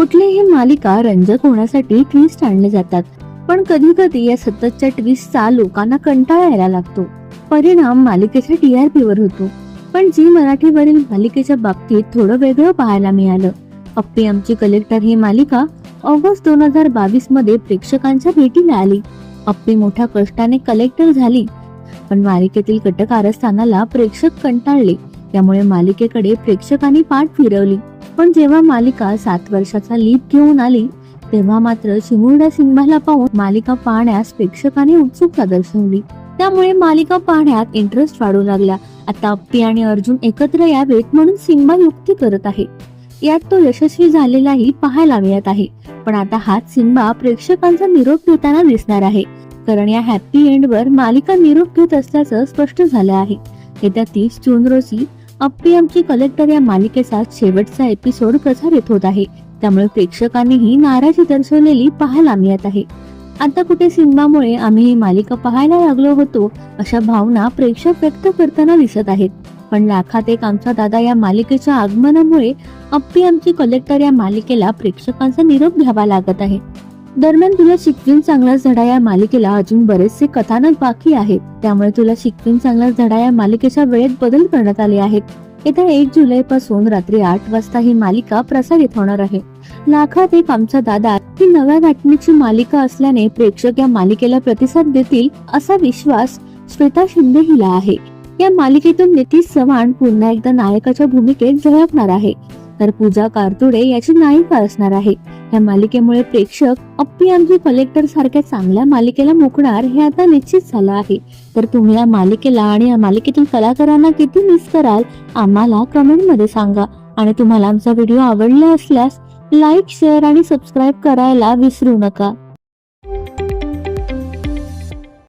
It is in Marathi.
कुठलीही मालिका रंजक होण्यासाठी ट्विस्ट आणले जातात. पण कधी कधी या सततच्या ट्विस्टचा लोकांना कंटाळा यायला लागतो. परिणाम मालिकेच्या टीआरपी वर होतो. पण जी मराठीवरील मालिकेच्या बाबतीत थोडं वेगळं पाहायला मिळालं. अप्पी आमची कलेक्टर ही मालिका ऑगस्ट दोन हजार बावीसमध्ये प्रेक्षकांच्या भेटीला आली. अप्पी मोठ्या कष्टाने कलेक्टर झाली. पण मालिकेतील कटकारस्थानाला प्रेक्षक कंटाळले. त्यामुळे मालिकेकडे प्रेक्षकांनी पाठ फिरवली. पण जेव्हा मालिका सात वर्षाचा लीप घेऊन आली तेव्हा मात्र चिमुरड्या सिंबाला पाहून मालिका पाहण्यास प्रेक्षकांनी उत्सुकता दर्शवली. त्यामुळे मालिका पाहण्यात इंटरेस्ट वाढू लागला. आता अप्पी आणि अर्जुन एकत्र यावेत म्हणून सिंबा युक्ती करत आहे. यात तो यशस्वी झालेलाही पाहायला मिळत आहे. पण आता हाच सिंबा प्रेक्षकांचा निरोप घेताना दिसणार आहे. कारण या हॅपी एंडवर मालिका निरोप घेत असल्याचं स्पष्ट झालं आहे. येत्या तीस जून रोजी अप्पी आमची कलेक्टर या मालिकेचा शेवटचा एपिसोड प्रसारित होत आहे. त्यामुळे प्रेक्षकांनीही नाराजी दर्शवलेली पाहायला मिळत आहे. आता कुठे सिनेमामुळे आम्ही ही मालिका पाहायला लागलो होतो अशा भावना प्रेक्षक व्यक्त करताना दिसत आहेत. पण लाखात एक आमचा दादा या मालिकेच्या आगमनामुळे अप्पी आमची कलेक्टर या मालिकेला प्रेक्षकांचा निरोप घ्यावा लागत आहे. दरम्यान तुला शिकवीन चांगला धडा या मालिकेला अजून बरेचसे कथानक बाकी आहेत. त्यामुळे तुला शिकवीन चांगला धडा या मालिकेच्या वेळेत बदल करण्यात आले आहेत. येत्या एक जुलै पासून रात्री आठ वाजता ही मालिका प्रसारित होणार आहे. लाखात एक आमचा दादा ही नव्या नाटणीची मालिका असल्याने प्रेक्षक या मालिकेला प्रतिसाद देतील असा विश्वास श्वेता शिंदे हिला आहे. या मालिकेतून नितीश चव्हाण पुन्हा एकदा नायकाच्या भूमिकेत झळकणार आहे. तर पूजा कारतुडे याची नायिका असणार आहे. या मालिकेमुळे प्रेक्षक अप्पी आमची कलेक्टर सारख्या चांगल्या मालिकेला मुकणार हे आता निश्चित झालं आहे. तर तुम्ही या मालिकेला आणि या मालिकेतील कलाकारांना किती मिस कराल आम्हाला कमेंटमध्ये सांगा. आणि तुम्हाला आमचा व्हिडिओ आवडला असल्यास लाईक शेअर आणि सबस्क्राईब करायला विसरू नका.